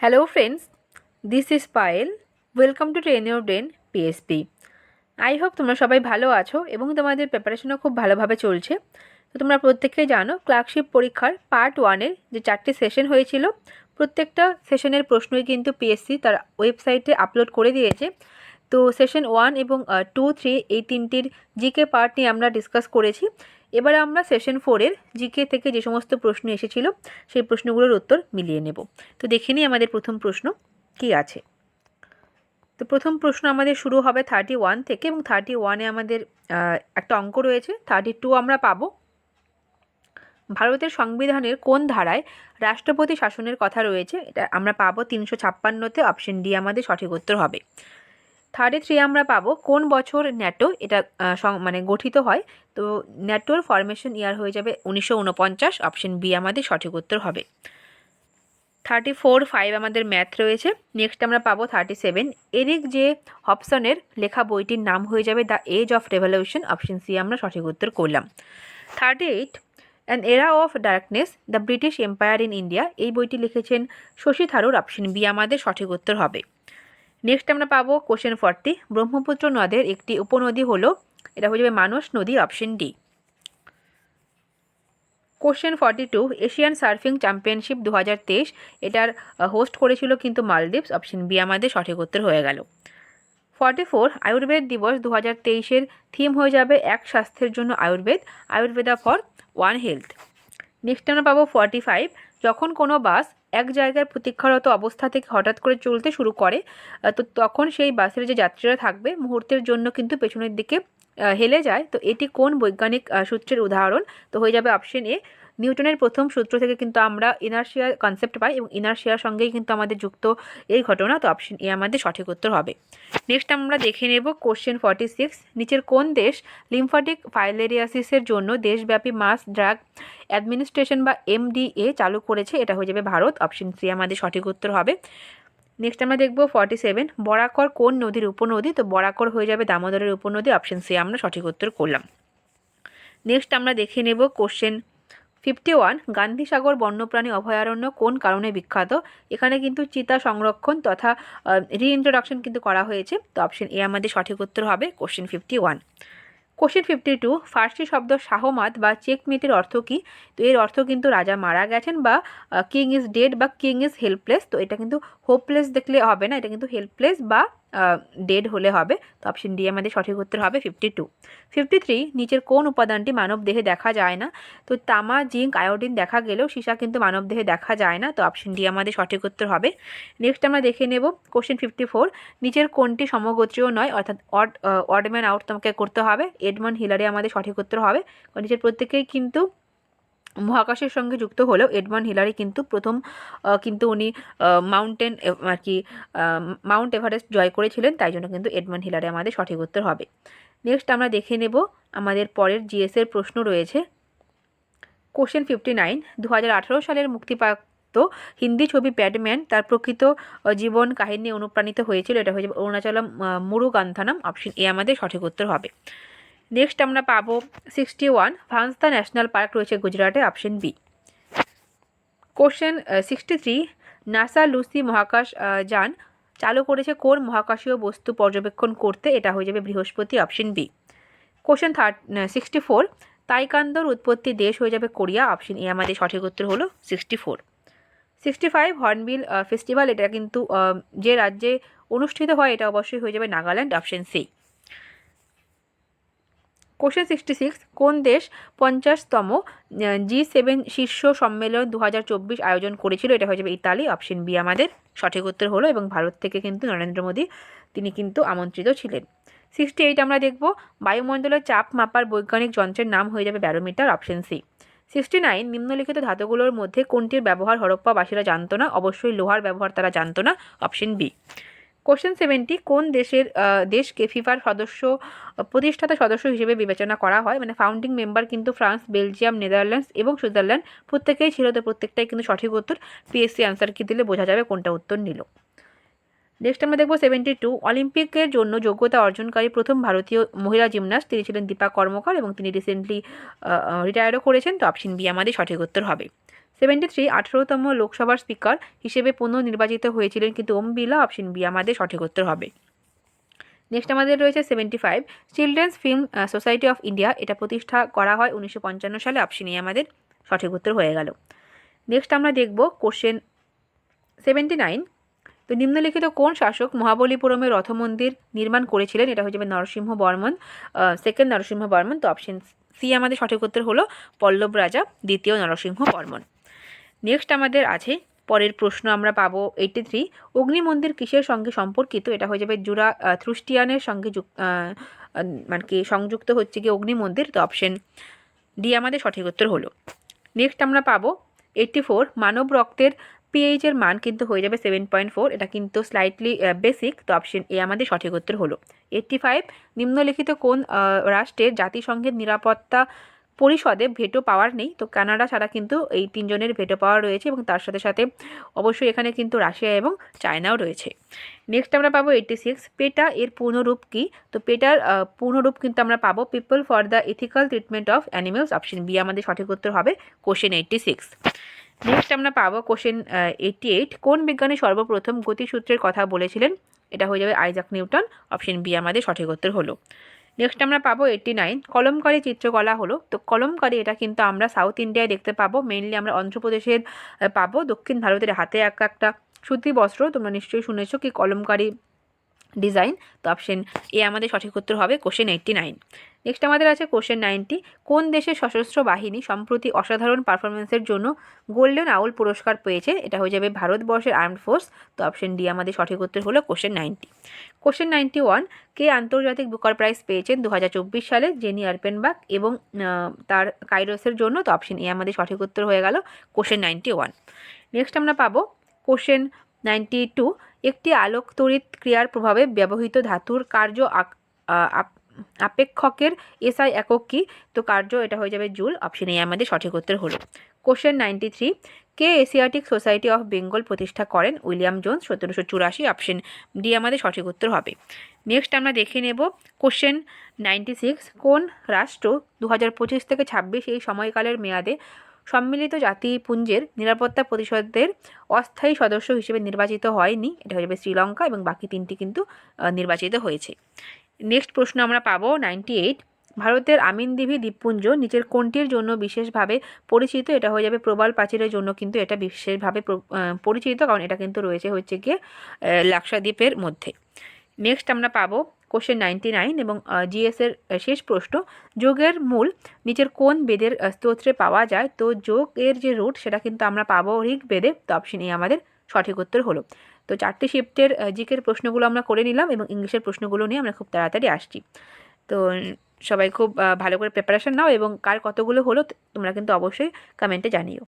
Hello friends, this is Payal. Welcome to train your brain PSP I hope তোমরা সবাই ভালো আছো এবং তোমাদের প্রিপারেশনও খুব ভালোভাবে চলছে। তো তোমরা প্রত্যেকেই জানো ক্লার্কশিপ পরীক্ষার পার্ট ওয়ানের যে চারটে সেশন হয়েছিল প্রত্যেকটা সেশনের প্রশ্নই কিন্তু পিএসসি তার ওয়েবসাইটে আপলোড করে দিয়েছে। তো সেশন ওয়ান এবং টু থ্রি এই তিনটির জিকে পার্ট নিয়ে আমরা ডিসকাস করেছি। এবারে আমরা সেশন ফোরের জিকে থেকে যে সমস্ত প্রশ্ন এসেছিল, সেই প্রশ্নগুলোর উত্তর মিলিয়ে নেব। তো দেখে নিই আমাদের প্রথম প্রশ্ন কী আছে। তো প্রথম প্রশ্ন আমাদের শুরু হবে থার্টি ওয়ান থেকে এবং থার্টি ওয়ানে আমাদের একটা অঙ্ক রয়েছে। থার্টি টু আমরা পাবো। ভারতের সংবিধানের কোন ধারায় রাষ্ট্রপতি শাসনের কথা রয়েছে, এটা আমরা পাবো তিনশো ছাপ্পান্নতে অপশন ডি আমাদের সঠিক উত্তর হবে। থার্টি থ্রি আমরা পাবো কোন বছর ন্যাটো এটা মানে গঠিত হয়। তো ন্যাটোর ফরমেশন ইয়ার হয়ে যাবে উনিশশো উনপঞ্চাশ অপশন বি আমাদের সঠিক উত্তর হবে। থার্টি ফোর ফাইভ আমাদের ম্যাথ রয়েছে। নেক্সট আমরা পাবো থার্টি সেভেন এরিক যে হবসনের লেখা বইটির নাম হয়ে যাবে the age of revolution option C আমরা সঠিক উত্তর করলাম। Thirty eight an era of darkness the British empire in India এই বইটি লিখেছেন শশী থারুর অপশন বি আমাদের সঠিক উত্তর হবে। নেক্সট আমরা পাবো কোশ্চেন ফর্টি ব্রহ্মপুত্র নদের একটি উপনদী হলো, এটা হয়ে যাবে মানস নদী option D question forty two Asian surfing championship দু হাজার তেইশ, এটার হোস্ট করেছিল কিন্তু মালদ্বীপস অপশন বি আমাদের সঠিক উত্তর হয়ে গেল। ফর্টি ফোর আয়ুর্বেদ দিবস দু হাজার তেইশের থিম হয়ে যাবে এক স্বাস্থ্যের জন্য Ayurveda, Ayurveda for one health next আমরা পাবো ফর্টি ফাইভ যখন কোনো বাস এক জায়গায় প্রতীক্ষারত অবস্থা থেকে হঠাৎ করে চলতে শুরু করে তো তখন সেই বাসের যে যাত্রীরা থাকবে, মুহূর্তের জন্য কিন্তু পেছনের দিকে হেলে যায়। তো এটি কোন বৈজ্ঞানিক সূত্রের উদাহরণ? তো হয়ে যাবে অপশন এ নিউটনের প্রথম সূত্র থেকে কিন্তু আমরা ইনার্শিয়ার কনসেপ্ট পাই এবং ইনার্শিয়ার সঙ্গেই কিন্তু আমাদের যুক্ত এই ঘটনা। তো অপশন এ আমাদের সঠিক উত্তর হবে। নেক্সট আমরা দেখে নেব কোশ্চেন ফর্টি সিক্স নিচের কোন দেশ লিম্ফাটিক ফাইলেরিয়াসিসের জন্য দেশব্যাপী মাস ড্রাগ অ্যাডমিনিস্ট্রেশন বা এমডিএ চালু করেছে? এটা হয়ে যাবে ভারত। অপশন সি আমাদের সঠিক উত্তর হবে। নেক্সট আমরা দেখব ফর্টি সেভেন বরাকর কোন নদীর উপনদী? তো বরাকর হয়ে যাবে দামোদরের উপনদী। অপশন সি আমরা সঠিক উত্তর করলাম। নেক্সট আমরা দেখে নেব কোশ্চেন ফিফটি ওয়ান, গান্ধীসাগর বন্যপ্রাণী অভয়ারণ্য কোন কারণে বিখ্যাত? এখানে কিন্তু চিতা সংরক্ষণ তথা রিইন্ট্রোডাকশন কিন্তু করা হয়েছে। তো অপশন এ আমাদের সঠিক উত্তর হবে question fifty one question fifty two ফার্সি শব্দ শাহমাত বা চেকমেটের অর্থ কী? তো এর অর্থ কিন্তু রাজা মারা গেছেন বা কিং ইজ ডেড বা কিং ইজ হেল্পলেস তো এটা কিন্তু হোপলেস দেখলে হবে না, এটা কিন্তু হেল্পলেস বা ডেড হলে হবে, তো অপশন ডি আমাদের সঠিক উত্তর হবে ফিফটি টু ফিফটি থ্রি নিচের কোন উপাদানটি মানব দেহে দেখা যায় না? তো তামা, জিঙ্ক, আয়োডিন দেখা গেলেও সীসা কিন্তু মানব দেহে দেখা যায় না, তো অপশন ডি আমাদের সঠিক উত্তর হবে। নেক্সট আমরা দেখে নেব কোশ্চেন ফিফটি ফোর নিচের কোনটি সমগোত্রীয় নয়, অর্থাৎ অড অডম্যান আউট তোমাকে করতে হবে, এডমন্ড হিলারি আমাদের সঠিক উত্তর হবে। নিচের প্রত্যেকেই কিন্তু মহাকাশের সঙ্গে যুক্ত হলেও এডমন্ড হিলারি কিন্তু প্রথম কিন্তু উনি মাউন্টেন আর কি মাউন্ট এভারেস্ট জয় করেছিলেন, তাই জন্য কিন্তু এডমন্ড হিলারি আমাদের সঠিক উত্তর হবে। নেক্সট আমরা দেখে নেব আমাদের পরের জিএসের প্রশ্ন রয়েছে। কোশ্চেন ফিফটি নাইন দু হাজার আঠারো সালের মুক্তিপ্রাপ্ত হিন্দি ছবি প্যাডম্যান তার প্রকৃত জীবন কাহিনী অনুপ্রাণিত হয়েছিল, এটা হয়েছে অরুণাচলম মুরুগান্থানাম অপশন এ আমাদের সঠিক উত্তর হবে। নেক্সট আমরা পাবো sixty one Vansda national park রয়েছে গুজরাটে option B question sixty three NASA Lucy মহাকাশ যান, চালু করেছে কোন মহাকাশীয় বস্তু পর্যবেক্ষণ করতে? এটা হয়ে যাবে বৃহস্পতি option B question third sixty four তাইকান্দোর উৎপত্তি দেশ হয়ে যাবে কোরিয়া? অপশন এ আমাদের সঠিক উত্তর হলো sixty four sixty five hornbill festival এটা কিন্তু যে রাজ্যে অনুষ্ঠিত হয়, এটা অবশ্যই হয়ে যাবে Nagaland option C question sixty six কোন দেশ পঞ্চাশতম জি সেভেন শীর্ষ সম্মেলন দু আয়োজন করেছিল? এটা হয়ে যাবে ইতালি অপশন বি আমাদের। সঠিক উত্তর হলো এবং ভারত থেকে কিন্তু নরেন্দ্র মোদী, তিনি কিন্তু আমন্ত্রিত ছিলেন। সিক্সটি এইট আমরা দেখব, বায়ুমণ্ডলের চাপ মাপার বৈজ্ঞানিক যন্ত্রের নাম হয়ে যাবে barometer option C sixty nine নিম্নলিখিত ধাতুগুলোর মধ্যে কোনটির ব্যবহার হরপ্পাবাসীরা জানতো না? অবশ্যই লোহার ব্যবহার তারা জানতো না অপশন বি কোশ্চেন সেভেন্টি কোন দেশের দেশকে ফিফার সদস্য, প্রতিষ্ঠাতা সদস্য হিসেবে বিবেচনা করা হয়? মানে ফাউন্ডিং মেম্বার কিন্তু ফ্রান্স, বেলজিয়াম, নেদারল্যান্ডস এবং সুইজারল্যান্ড। প্রত্যেকেই ছিল তো প্রত্যেকটাই কিন্তু সঠিক উত্তর। পিএসসি আনসার কি দিলে বোঝা যাবে কোনটা উত্তর নিল। নেক্সট আমরা দেখব সেভেন্টি টু। অলিম্পিকের জন্য যোগ্যতা অর্জনকারী প্রথম ভারতীয় মহিলা জিমনাস্ট। তিনি ছিলেন দীপা কর্মকার এবং তিনি রিসেন্টলি রিটায়ারও করেছেন। তো অপশন বি আমাদের সঠিক উত্তর হবে। সেভেন্টি থ্রি আঠেরোতম লোকসভার স্পিকার হিসেবে পুনর্নির্বাচিত হয়েছিলেন কিন্তু ওম বিড়লা, অপশন বি আমাদের সঠিক উত্তর হবে। নেক্সট আমাদের রয়েছে seventy five children's film society of India এটা প্রতিষ্ঠা করা হয় উনিশশো পঞ্চান্ন সালে, অপশন এ আমাদের সঠিক উত্তর হয়ে গেল। নেক্সট আমরা দেখব কোশ্চেন সেভেন্টি নাইন তো নিম্নলিখিত কোন শাসক মহাবলীপুরমের রথ মন্দির নির্মাণ করেছিলেন? এটা হয়ে যাবে নরসিংহ বর্মন সেকেন্ড নরসিংহ বর্মন, তো অপশন সি আমাদের সঠিক উত্তর হলো পল্লব রাজা, দ্বিতীয় নরসিংহ বর্মন। নেক্সট আমাদের আছে, পরের প্রশ্ন আমরা পাবো এইটি থ্রি অগ্নিমন্দির কিসের সঙ্গে সম্পর্কিত? এটা হয়ে যাবে জুরা থ্রুস্টিয়ানের সঙ্গে মানে কি, সংযুক্ত হচ্ছে কি অগ্নিমন্দির? তো অপশন ডি আমাদের সঠিক উত্তর হলো। নেক্সট আমরা পাবো এইটটি ফোর মানব রক্তের পিএইচের মান কিন্তু হয়ে যাবে সেভেন পয়েন্ট ফোর এটা কিন্তু স্লাইটলি বেসিক তো অপশন এ আমাদের সঠিক উত্তর হলো। এইটটি ফাইভ নিম্নলিখিত কোন রাষ্ট্রের জাতিসংঘের নিরাপত্তা পরিষদে ভেটো পাওয়ার নেই। তো কানাডা ছাড়া কিন্তু এই তিনজনের ভেটো পাওয়ার রয়েছে এবং তার সাথে সাথে অবশ্যই এখানে কিন্তু রাশিয়া এবং চায়নাও রয়েছে। নেক্সট আমরা পাবো এইটটি সিক্স পেটা এর পূর্ণরূপ কী? তো পেটার পূর্ণরূপ কিন্তু আমরা পাবো people for the ethical treatment of animals option B আমাদের সঠিক উত্তর হবে কোশ্চেন এইটটি সিক্স নেক্সট আমরা পাবো কোশ্চেন এইটটি এইট কোন বিজ্ঞানী সর্বপ্রথম গতিসূত্রের কথা বলেছিলেন? এটা হয়ে যাবে আইজাক নিউটন অপশন বি আমাদের সঠিক উত্তর হলো। নেক্সট আমরা পাবো এইটটি নাইন কলমকারী চিত্রকলা হলো, তো কলমকারী এটা কিন্তু আমরা সাউথ ইন্ডিয়ায় দেখতে পাবো। মেনলি আমরা অন্ধ্রপ্রদেশের পাবো। দক্ষিণ ভারতের হাতে এক একটা সুতি বস্ত্র, তোমরা নিশ্চয়ই শুনেছো কি কলমকারী ডিজাইন তো অপশন এ আমাদের সঠিক উত্তর হবে কোশ্চেন এইটটি নাইন নেক্সট আমাদের আছে কোশ্চেন নাইনটি কোন দেশের সশস্ত্র বাহিনী সম্প্রতি অসাধারণ পারফরমেন্সের জন্য গোল্ডেন আউল পুরস্কার পেয়েছে? এটা হয়ে যাবে ভারতবর্ষের আর্মড ফোর্স তো অপশন ডি আমাদের সঠিক উত্তর হলো question ninety question ninety one কে আন্তর্জাতিক বুকার প্রাইজ পেয়েছেন দু হাজার চব্বিশ সালে? জেনি আর্পেনবাক এবং তার কাইরোসের জন্য? তো অপশন এ আমাদের সঠিক উত্তর হয়ে গেল কোশ্চেন নাইনটি ওয়ান নেক্সট আমরা পাবো কোশ্চেন নাইনটি টু একটি আলোক তড়িৎ ক্রিয়ার প্রভাবে ব্যবহৃত ধাতুর কার্য আপেক্ষকের এসআই একক কী? তো কার্য এটা হয়ে যাবে জুল অপশন এ আমাদের সঠিক উত্তর হলো। কোশ্চেন নাইনটি থ্রি কে এশিয়াটিক সোসাইটি অফ বেঙ্গল প্রতিষ্ঠা করেন? উইলিয়াম জোন্স, সতেরোশো চুরাশি অপশন ডি আমাদের সঠিক উত্তর হবে। নেক্সট আমরা দেখে নেব কোশ্চেন নাইনটি সিক্স কোন রাষ্ট্র দু হাজার পঁচিশ থেকে ছাব্বিশ এই সময়কালের মেয়াদে সম্মিলিত জাতিপুঞ্জের নিরাপত্তা পরিষদের অস্থায়ী সদস্য হিসেবে নির্বাচিত হয়নি? এটা হয়ে যাবে শ্রীলঙ্কা এবং বাকি তিনটি কিন্তু নির্বাচিত হয়েছে। নেক্সট প্রশ্ন আমরা পাবো নাইনটি এইট ভারতের আমিনদিঘি দ্বীপপুঞ্জ নিচের কোনটির জন্য বিশেষভাবে পরিচিত? এটা হয়ে যাবে প্রবাল প্রাচীরের জন্য কিন্তু এটা বিশেষভাবে প্র- পরিচিত কারণ এটা কিন্তু রয়েছে হচ্ছে গিয়ে আহ, লাক্ষাদ্বীপের মধ্যে। নেক্সট আমরা পাবো কোশ্চেন নাইনটি নাইন এবং জিএসের শেষ প্রশ্ন। যোগের মূল নিচের কোন বেদের স্তোত্রে পাওয়া যায়? তো যোগের যে রুট সেটা কিন্তু আমরা পাবো ঋগ্বেদে। তো অপশন এ আমাদের সঠিক উত্তর হলো। তো চারটি শিফটের জিকের প্রশ্নগুলো আমরা করে নিলাম এবং ইংলিশের প্রশ্নগুলো নিয়ে আমরা খুব তাড়াতাড়ি আসছি। তো সবাই খুব ভালো করে প্রিপারেশান নাও এবং কার কতগুলো হলো তোমরা কিন্তু অবশ্যই কমেন্টে জানিও।